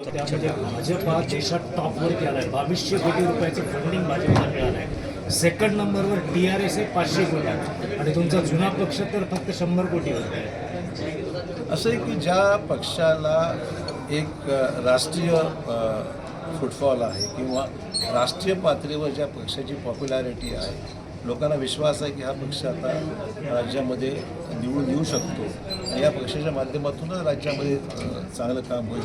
त्यामध्ये भाजप हा देशात टॉपवर आला आहे बावीसशे कोटी रुपयाचं फंडिंग भाजपला मिळालं आहे सेकंड नंबरवर टी आर एस आहे पाचशे कोटी. आणि तुमचा जुना पक्ष तर फक्त शंभर कोटीवरती आहे असं आहे की ज्या पक्षाला एक राष्ट्रीय फुटफॉल आहे किंवा राष्ट्रीय पातळीवर ज्या पक्षाची पॉप्युलॅरिटी आहे लोकांना विश्वास आहे की हा पक्ष आता राज्यामध्ये निवडून येऊ शकतो. या पक्षाच्या माध्यमातूनच राज्यामध्ये चांगलं काम होईल.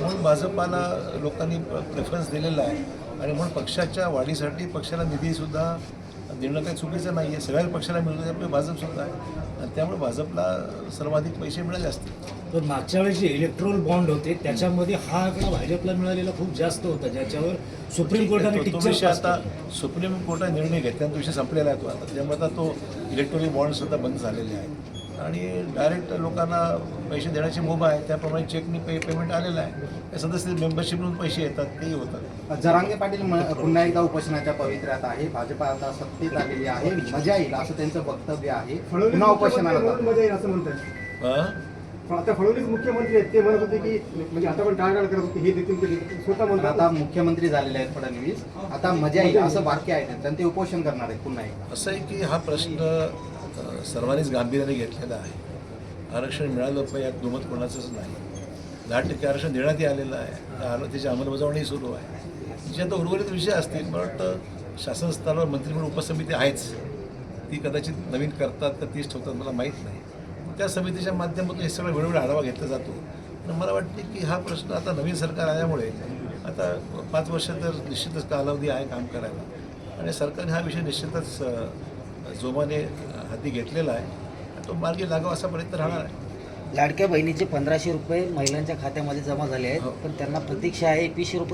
म्हणून भाजपाला लोकांनी प्रेफरन्स दिलेला आहे. आणि म्हणून पक्षाच्या वाढीसाठी पक्षाला निधीसुद्धा देणं काही चुकीचं नाही आहे सगळ्या पक्षाला मिळतो त्यामुळे भाजपसुद्धा आहे. आणि त्यामुळे भाजपला सर्वाधिक पैसे मिळाले असतील. तर मागच्या वेळेस जे इलेक्ट्रोल बॉन्ड होते त्याच्यामध्ये हा आकडा भाजपला मिळालेला खूप जास्त होता ज्याच्यावर सुप्रीम कोर्टाने आता. सुप्रीम कोर्टाने निर्णय घेतल्यानंतर विषय संपलेला आहे तो आता. त्यामुळे आता तो इलेक्ट्रॉनिक बॉन्ड सुद्धा बंद झालेले आहेत. आणि डायरेक्ट लोकांना पैसे देण्याची मुभा आहे त्याप्रमाणे चेकनी पे पेमेंट आलेलं आहे. सदस्य मेंबरशिप म्हणून पैसे येतात तेही होतात. जरांगे पाटील पुन्हा एकदा उपोषणाच्या पवित्र्यात आहे. भाजप आता सत्तेत आलेली आहे. मजा येईल असं त्यांचं वक्तव्य आहे. पुन्हा उपोषणाला. मजा येईल असं म्हणतात आता फडणवीस मुख्यमंत्री आहेत ते म्हणत होते की म्हणजे आता पण टाळाटाळ करत होते हे देतील ते देतील. स्वतः पण म्हणतात आता मुख्यमंत्री झालेले आहेत फडणवीस. आता मजा येईल असं आहेत. त्यांचं आणि ते उपोषण करणार आहेत पुन्हा एकदा. असं आहे की हा प्रश्न सर्वांनीच गांभीर्याने घेतलेला आहे. आरक्षण मिळालं पाहिजे यात दुमत कोणाचंच नाही. दहा टक्के आरक्षण देण्यातही आलेलं आहे. त्याची अंमलबजावणी सुरू आहे. जे आता उर्वरित विषय असतील मला वाटतं शासन स्तरावर मंत्रिमंडळ उपसमिती आहेच. ती कदाचित नवीन करतात का तीच ठेवतात मला माहीत नाही. त्या समितीच्या माध्यमातून हे सगळं वेळोवेळी आढावा घेतला जातो. आणि मला वाटते की हा प्रश्न आता नवीन सरकार आल्यामुळे आता पाच वर्ष तर निश्चितच कालावधी आहे काम करायला. आणि सरकारने हा विषय निश्चितच जोमाने हाती घेतलेला आहे. तो मार्गी लागावा असा प्रयत्न राहणार आहे. लाडक्या बहिणीचे पंधराशे रुपये महिलांच्या खात्यामध्ये जमा झाले आहेत. हो. पण त्यांना प्रतीक्षा आहे एकवीसशे रुपये